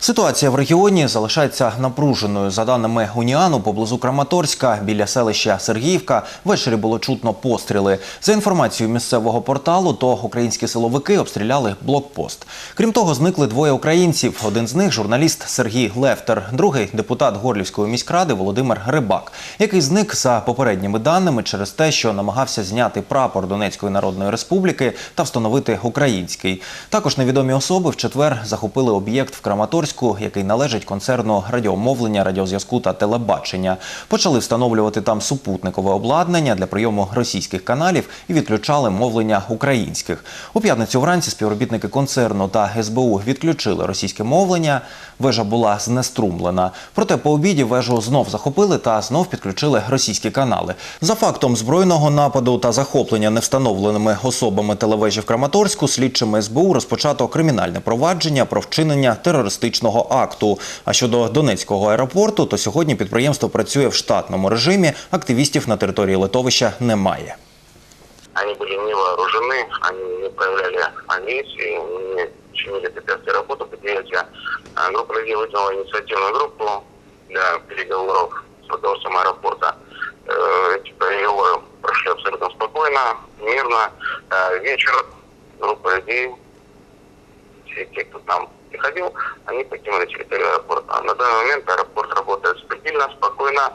Ситуація в регіоні залишається напруженою. За даними Уніану, поблизу Краматорська, біля селища Сергіївка, ввечері було чутно постріли. За інформацією місцевого порталу, то українські силовики обстріляли блокпост. Крім того, зникли двоє українців. Один з них журналіст Сергій Левтер, другий депутат Горлівської міськради Володимир Рибак, який зник за попередніми даними через те, що намагався зняти прапор Донецької Народної Республіки та встановити український. Також невідомі особи в четвер захопили об'єкт в Краматорську, який належить концерну радіомовлення, радіозв'язку та телебачення. Почали встановлювати там супутникове обладнання для прийому російських каналів і відключали мовлення українських. У п'ятницю вранці співробітники концерну та СБУ відключили російське мовлення. Вежа була знеструмлена. Проте по обіді вежу знов захопили та знов підключили російські канали. За фактом збройного нападу та захоплення невстановленими особами телевежі в Краматорську слідчими СБУ розпочато кримінальне провадження про вчинення терористичного акту. А щодо Донецького аеропорту, то сьогодні підприємство працює в штатному режимі. Активістів на території литовища немає. Они были не вооружены, они не проявляли агрессии, не чинили препятствия работы предприятия. А Группа людей выдвинула инициативную группу для переговоров с руководством аэропорта. Э, Эти переговоры прошли абсолютно спокойно, мирно. Э, Вечером группа людей, все те, кто к нам приходил, они покинули территорию аэропорта. На данный момент аэропорт работает стабильно, спокойно,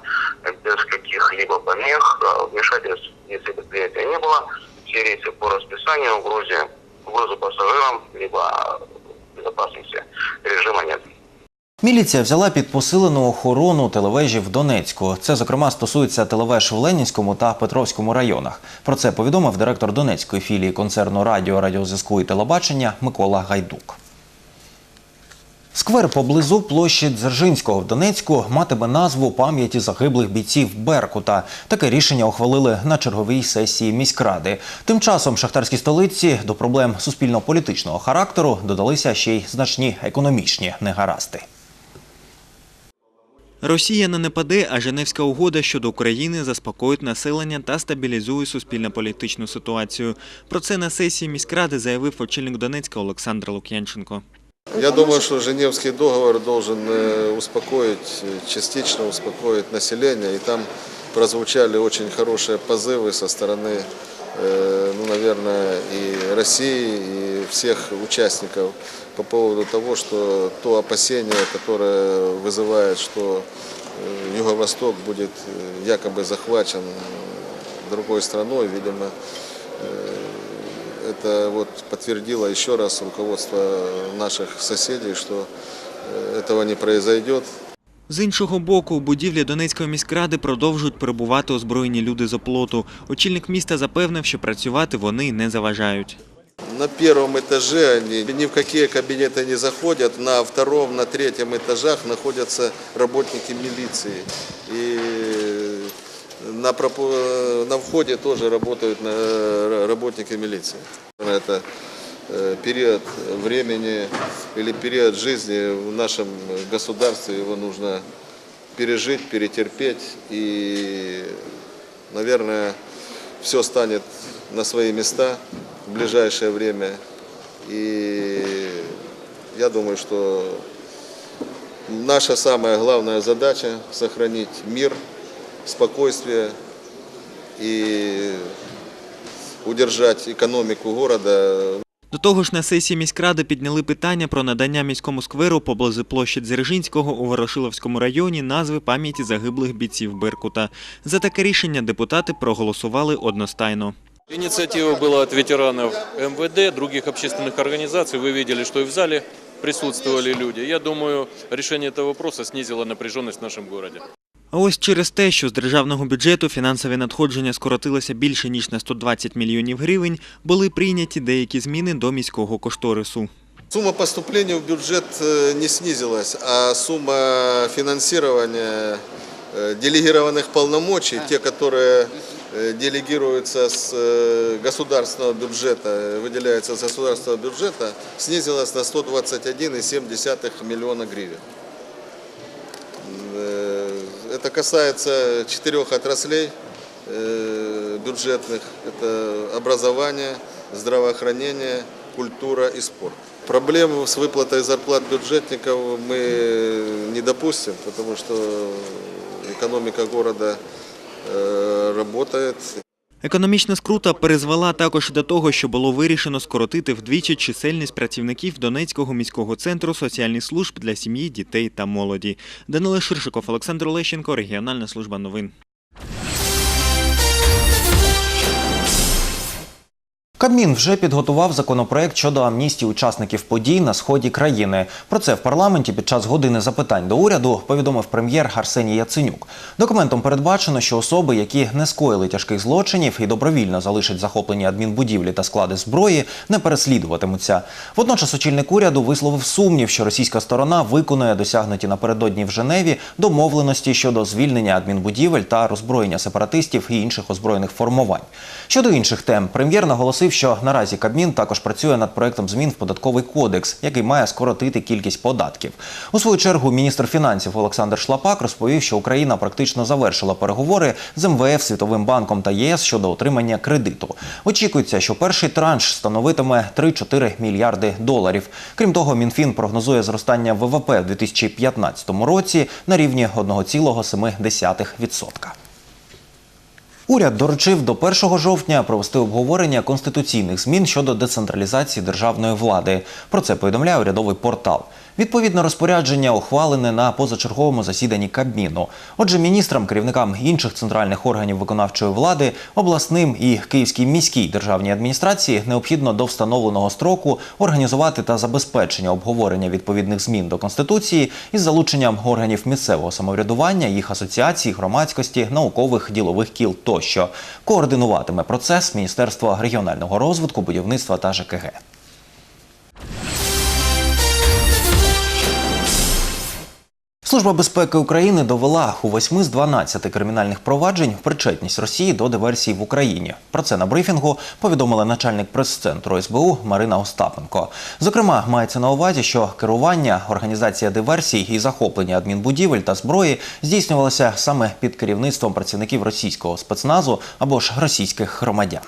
без каких-либо помех, э, вмешательств в действия предприятия не было. Все рейсы по расписанию, угрозе, угрозы пассажирам, либо безопасности режима нет. Міліція взяла під посилену охорону телевежі в Донецьку. Це, зокрема, стосується телевеж в Ленінському та Петровському районах. Про це повідомив директор Донецької філії концерну радіо, радіозв'язку і телебачення Микола Гайдук. Сквер поблизу площі Дзержинського в Донецьку матиме назву пам'яті загиблих бійців Беркута. Таке рішення ухвалили на черговій сесії міськради. Тим часом шахтарській столиці до проблем суспільно-політичного характеру додалися ще й значні економічні негаразди. Росія не нападе, а Женевська угода щодо України заспокоїть населення та стабілізує суспільно-політичну ситуацію. Про це на сесії міськради заявив очільник Донецька Олександр Лук'янченко. Я думаю, что Женевский договор должен э, успокоить, э, частично успокоить население. И там прозвучали очень хорошие позывы со стороны, э, ну, наверное, и России, и всех участников по поводу того, что то опасение, которое вызывает, что Юго-Восток будет якобы захвачен другой страной, видимо, это вот подтвердило еще раз руководство наших соседей, что э, этого не произойдет. З іншого боку, у будівлі Донецької міськради продовжують перебувати озброєні люди з оплоту. Очільник міста запевнив, що працювати вони не заважають. На первом этаже они ни в какие кабинеты не заходят, на втором, на третьем этажах находятся работники милиции. И на, на входе тоже работают э, работники милиции. Это э, период времени или период жизни в нашем государстве, его нужно пережить, перетерпеть и, наверное, все станет на свои места в ближайшее время. И я думаю, что наша самая главная задача – сохранить мир, спокойствие и удержать экономику города До того ж, на сесії міськради підняли питання про надання міському скверу поблизу площі Дзержинського у Ворошиловському районі назви пам'яті загиблих бійців Беркута. За таке рішення депутати проголосували одностайно. Инициатива была от ветеранов МВД, других общественных организаций. Вы видели, что и в зале присутствовали люди. Я думаю, решение этого вопроса снизило напряженность в нашем городе. А ось через те, що з державного бюджету фінансові надходження скоротилося більше ніж на 120 мільйонів гривень, були прийняті деякі зміни до міського кошторису. Сумма поступлений в бюджет э, не снизилась, а сумма финансирования э, делегированных полномочий, те, которые э, делегируются с э, государственного бюджета, выделяются с государственного бюджета, снизилась на 121,7 миллиона гривен. Э, Это касается четырех отраслей э, бюджетных. Это образование, здравоохранение, культура и спорт. Проблем с выплатой зарплат бюджетников мы не допустим, потому что экономика города э, работает. Економічна скрута призвела також до того, що було вирішено скоротити вдвічі чисельність працівників Донецького міського центру соціальних служб для сім'ї, дітей та молоді. Данило Ширшиков, Олександр Лещенко, регіональна служба новин. Кабмін вже підготував законопроект щодо амністії учасників подій на сході країни. Про це в парламенті під час години запитань до уряду повідомив прем'єр Арсеній Яценюк. Документом передбачено, що особи, які не скоїли тяжких злочинів і добровільно залишать захоплені адмінбудівлі та склади зброї, не переслідуватимуться. Водночас очільник уряду висловив сумнів, що російська сторона виконує досягнуті напередодні в Женеві домовленості щодо звільнення адмінбудівель та роззброєння сепаратистів і інших озброєних формувань. Щодо інших тем, прем'єр наголосив, що наразі Кабмін також працює над проектом змін в податковий кодекс, який має скоротити кількість податків. У свою чергу міністр фінансів Олександр Шлапак розповів, що Україна практично завершила переговори з МВФ, Світовим банком та ЄС щодо отримання кредиту. Очікується, що перший транш становитиме 3-4 мільярди доларів. Крім того, Мінфін прогнозує зростання ВВП в 2015 році на рівні 1,7%. Уряд доручив до 1 жовтня провести обговорення конституційних змін щодо децентралізації державної влади. Про це повідомляє урядовий портал. Відповідне розпорядження ухвалене на позачерговому засіданні Кабміну. Отже, міністрам, керівникам інших центральних органів виконавчої влади, обласним і Київській міській державній адміністрації необхідно до встановленого строку організувати та забезпечення обговорення відповідних змін до конституції із залученням органів місцевого самоврядування, їх асоціацій, громадськості, наукових ділових кіл тощо. Координуватиме процес Міністерство регіонального розвитку, будівництва та ЖКГ. Служба безпеки України довела у 8 з 12 кримінальних проваджень причетність Росії до диверсій в Україні. Про це на брифінгу повідомила начальник прес-центру СБУ Марина Остапенко. Зокрема, мається на увазі, що керування, організація диверсій і захоплення адмінбудівель та зброї здійснювалося саме під керівництвом працівників російського спецназу або ж російських громадян.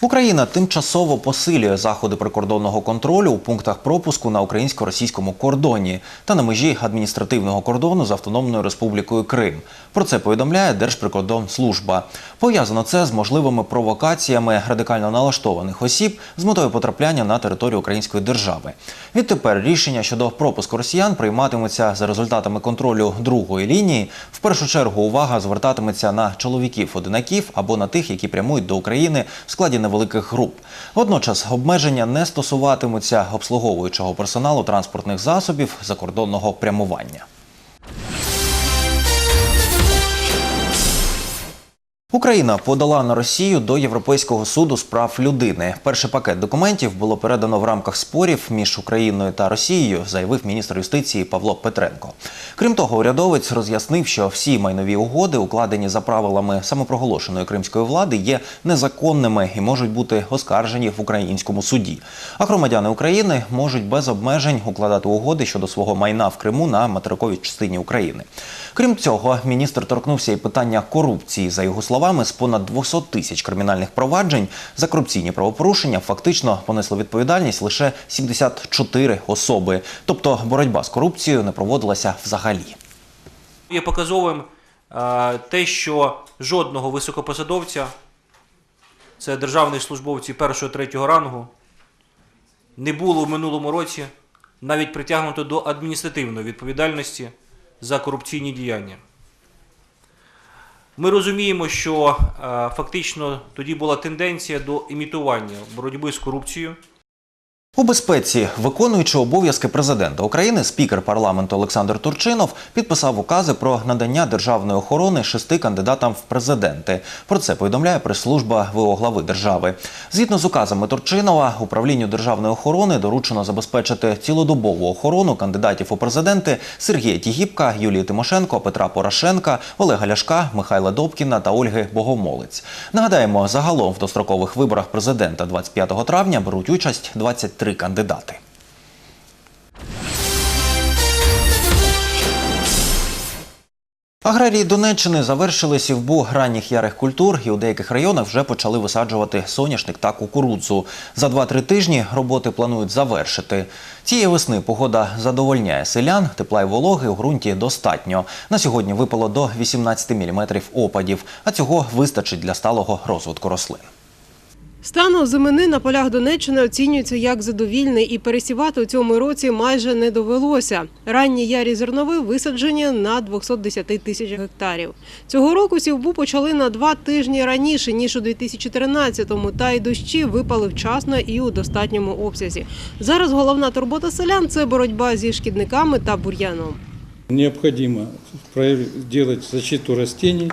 Україна тимчасово посилює заходи прикордонного контролю у пунктах пропуску на українсько-російському кордоні та на межі адміністративного кордону з Автономною Республікою Крим. Про це повідомляє Держприкордонслужба. Пов'язано це з можливими провокаціями радикально налаштованих осіб з метою потрапляння на територію української держави. Відтепер рішення щодо пропуску росіян прийматимуться за результатами контролю другої лінії. В першу чергу увага звертатиметься на чоловіків-одинаків або на тих, які прямують до України в складі невеликих груп. Водночас обмеження не стосуватимуться обслуговуючого персоналу транспортних засобів закордонного прямування. Україна подала на Росію до Європейського суду з прав людини. Перший пакет документів було передано в рамках спорів між Україною та Росією, заявив міністр юстиції Павло Петренко. Крім того, урядовець роз'яснив, що всі майнові угоди, укладені за правилами самопроголошеної кримської влади, є незаконними і можуть бути оскаржені в українському суді. А громадяни України можуть без обмежень укладати угоди щодо свого майна в Криму на материковій частині України. Крім цього, міністр торкнувся і питання корупції. За його словами, з понад 200 тисяч кримінальних проваджень за корупційні правопорушення фактично понесли відповідальність лише 74 особи. Тобто боротьба з корупцією не проводилася взагалі. Є показовим е, те, що жодного високопосадовця, це державних службовців першого третього рангу, не було в минулому році навіть притягнуто до адміністративної відповідальності за корупційні діяння. Ми розуміємо, що е, фактично тоді була тенденція до імітування боротьби з корупцією. У безпеці, виконуючи обов'язки президента України, спікер парламенту Олександр Турчинов підписав укази про надання державної охорони шести кандидатам в президенти. Про це повідомляє прес-служба ВО глави держави. Згідно з указами Турчинова, управлінню державної охорони доручено забезпечити цілодобову охорону кандидатів у президенти Сергія Тігіпка, Юлії Тимошенко, Петра Порошенка, Олега Ляшка, Михайла Добкіна та Ольги Богомолець. Нагадаємо, загалом в дострокових виборах президента 25 травня беруть участь 23 кандидати. Аграрії Донеччини завершили сівбу ранніх ярих культур і у деяких районах вже почали висаджувати соняшник та кукурудзу. За 2-3 тижні роботи планують завершити. Цієї весни погода задовольняє селян, тепла й вологи у ґрунті достатньо. На сьогодні випало до 18 мм опадів, а цього вистачить для сталого розвитку рослин. Стан озимини на полях Донеччини оцінюється як задовільний і пересівати у цьому році майже не довелося. Ранні ярі зернови висаджені на 210 тисяч гектарів. Цього року сівбу почали на два тижні раніше, ніж у 2013-му, та й дощі випали вчасно і у достатньому обсязі. Зараз головна турбота селян – це боротьба зі шкідниками та бур'яном. Провер- делать защиту растений.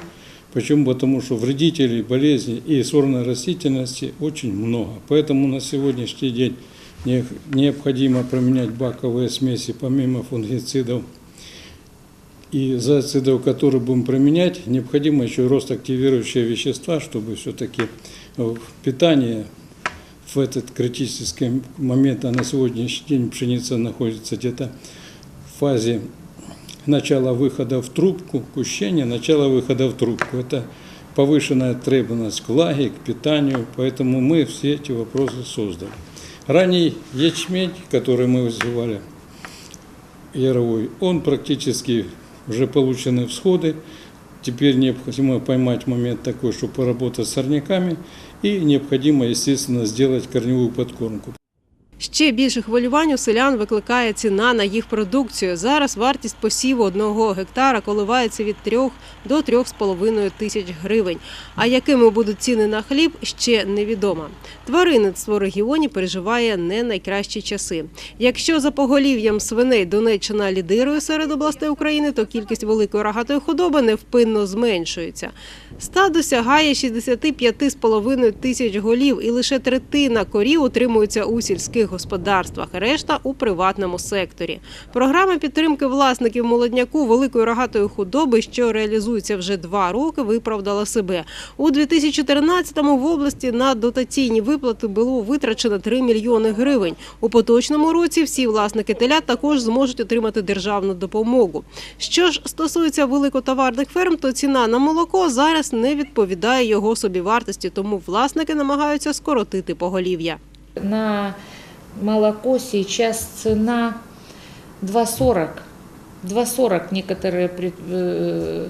Почему? Потому что вредителей, болезней и сорной растительности очень много. Поэтому на сегодняшний день не- необходимо променять баковые смеси помимо фунгицидов и зооцидов, которые будем применять, необходимо еще ростактивирующие вещества, чтобы все-таки питание в этот критический момент, а на сегодняшний день пшеница находится где-то в фазе начала выхода в трубку, кущения, начало выхода в трубку. Это повышенная требовательность к влаге, к питанию, поэтому мы все эти вопросы создали. Ранний ячмень, который мы вызывали яровой, он практически уже получены всходы. Теперь необходимо поймать момент такой, чтобы поработать с сорняками, и необходимо, естественно, сделать корневую подкормку. Ще більше хвилювань у селян викликає ціна на їх продукцію. Зараз вартість посіву одного гектара коливається від 3 до 3,5 тисяч гривень. А якими будуть ціни на хліб, ще невідомо. Тваринництво регіоні переживає не найкращі часи. Якщо за поголів'ям свиней Донеччина лідирує серед областей України, то кількість великої рогатої худоби невпинно зменшується. Стадо сягає 65,5 тисяч голів, і лише третина корів утримуються у сільських господарствах, решта у приватному секторі. Програма підтримки власників молодняку великої рогатої худоби, що реалізується вже два роки, виправдала себе. У 2014-му в області на дотаційні виплати було витрачено 3 мільйони гривень. У поточному році всі власники телят також зможуть отримати державну допомогу. Що ж стосується великотоварних ферм, то ціна на молоко зараз не відповідає його собівартості, тому власники намагаються скоротити поголів'я. На молоко сейчас цена 2,40. 2,40 некоторые э,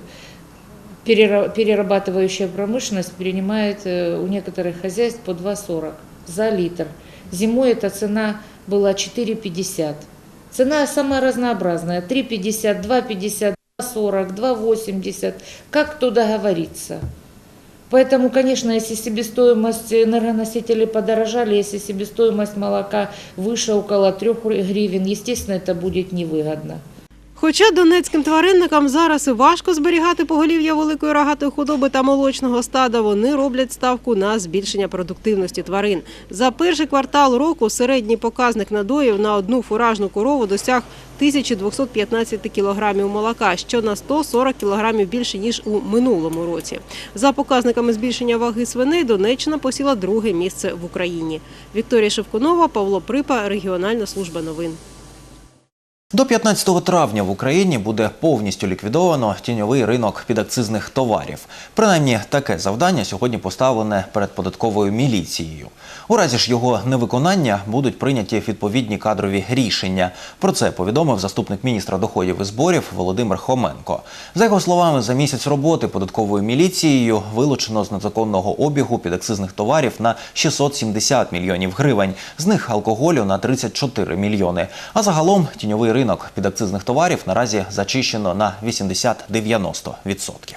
перера- перерабатывающая промышленность принимает э, у некоторых хозяйств по 2,40 за литр. Зимой эта цена была 4,50. Цена самая разнообразная. 3,50, 2,50, 2,40, 2,80. Как кто договорится. Поэтому, конечно, если себестоимость энергоносителей подорожали, если себестоимость молока выше около 3 гривен, естественно, это будет невыгодно. Хоча донецьким тваринникам зараз і важко зберігати поголів'я великої рогатої худоби та молочного стада, вони роблять ставку на збільшення продуктивності тварин. За перший квартал року середній показник надоїв на одну фуражну корову досяг 1215 кілограмів молока, що на 140 кілограмів більше ніж у минулому році. За показниками збільшення ваги свиней Донеччина посіла друге місце в Україні. Вікторія Шевкунова, Павло Припа, регіональна служба новин. До 15 травня в Україні буде повністю ліквідовано тіньовий ринок підакцизних товарів. Принаймні, таке завдання сьогодні поставлене перед податковою міліцією. У разі ж його невиконання будуть прийняті відповідні кадрові рішення. Про це повідомив заступник міністра доходів і зборів Володимир Хоменко. За його словами, за місяць роботи податковою міліцією вилучено з незаконного обігу підакцизних товарів на 670 мільйонів гривень, з них алкоголю на 34 мільйони. А загалом тіньовий ринок підакцизних товарів наразі зачищено на 80-90%.